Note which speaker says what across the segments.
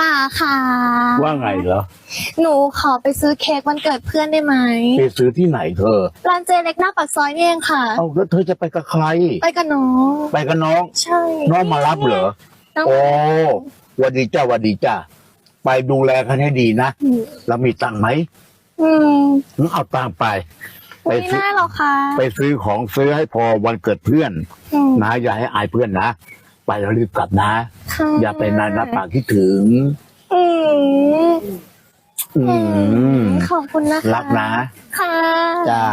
Speaker 1: ป่าค่ะ
Speaker 2: ว่าไงเหรอ
Speaker 1: หนูขอไปซื้อเค้กวันเกิดเพื่อนได้ไหม
Speaker 2: ไปซื้อที่ไหนเธอ
Speaker 1: ร้านเจเล็กหน้าปากซอยนี่เองค่ะ
Speaker 2: เอ้าแล้วเธอจะไปกับใคร
Speaker 1: ไปกับน้อง
Speaker 2: ไปกับน้อง
Speaker 1: ใช่
Speaker 2: น้องมารับเหรอ
Speaker 1: น้อง
Speaker 2: โอ้หวันดีจ้าหวันดีจ้า ไปดูแลกันให้ดีนะ
Speaker 1: อืม
Speaker 2: แล้วมีตังค์ไหม
Speaker 1: อืม
Speaker 2: งั้นเอาตังค์ไปไป
Speaker 1: ไม่
Speaker 2: ซื้อ
Speaker 1: ได้หรอกค่ะ
Speaker 2: ไปซื้อของซื้อให้พอวันเกิดเพื่อน
Speaker 1: อืม
Speaker 2: นะอย่าให้อายเพื่อนนะ ไปแล้วรีบกลับนะ
Speaker 1: ค่ะ
Speaker 2: อย่าไปนานนะปากคิดถึง
Speaker 1: อืม
Speaker 2: อืม
Speaker 1: ขอบคุณนะคะ
Speaker 2: รักนะ
Speaker 1: ค่ะ
Speaker 2: จ้า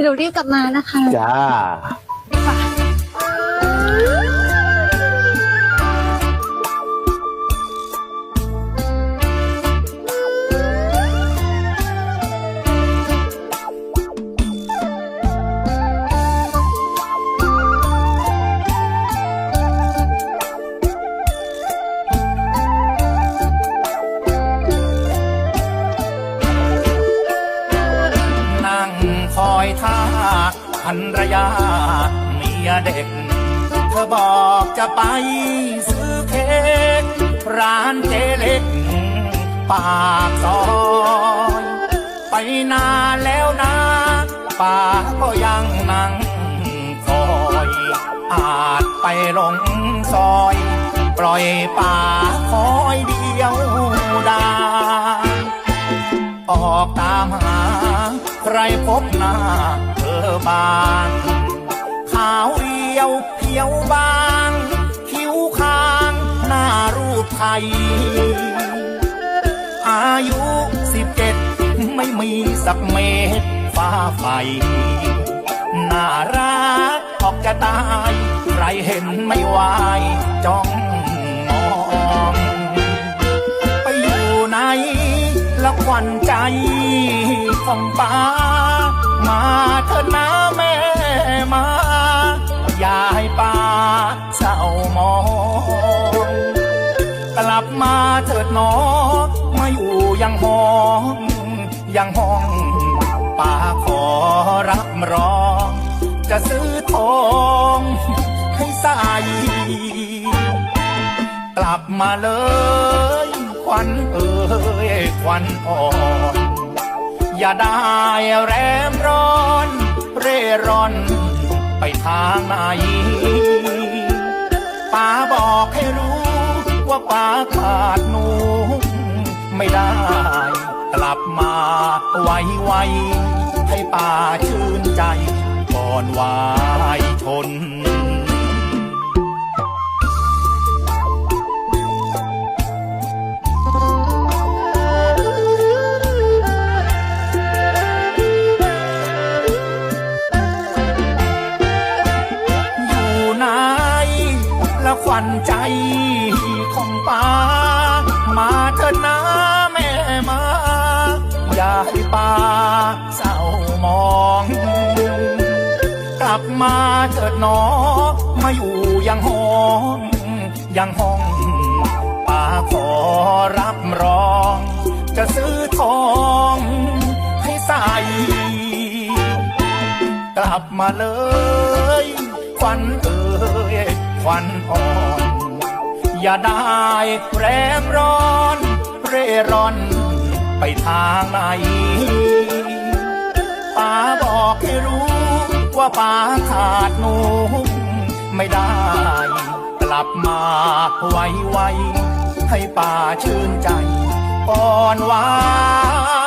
Speaker 1: เดี๋ยวรีบกลับมานะคะ
Speaker 2: จ้า
Speaker 3: พันรยาเมียเด็ก เธอบอกจะไปซื้อเค้กร้านเจเล็ก ปากซอย ไปนานแล้วนะป้าก็ยังนั่งคอย อาจไปหลงซอย ปล่อยป่าคอยเดียวดายออกตามหา ใครพบหน้า บาง ขาวเรียวเขียวบาง คิ้วคางหน้ารูปไทย อายุสิบเจ็ดไม่มีสักเม็ดฟ้าไฟ น่ารักออกจะตาย ใครเห็นไม่ไหวายจ้องมองไปอยู่ไหนละควันใจของป้ามา เถิดหนอมาอยู่ยังห้องยังห้องป้าขอรับรอง จะซื้อทองให้ใส่กลับมาเลยควันเอ่ยควันอ่อนอย่าได้แรมร้อน เร่ร่อนไปทางไหน ไม่ได้ กลับมาไวไวๆให้ป้าชื่นใจก่อนวายชนอยู่ไหนละควันใจของป้า ลับมาเถิดหนอ มาอยู่ยังห้องยังห้องป้าขอรับรอง จะซื้อทองให้ใส่กลับมาเลยควันเอ่ยควันอ่อน อย่าได้แรมร้อน เร่ร่อนไปทางไหนป้าบอกให้รู้ ปาขาดหนูไม่ได้ กลับมาไวๆให้ป่าชื่นใจอ่อนวา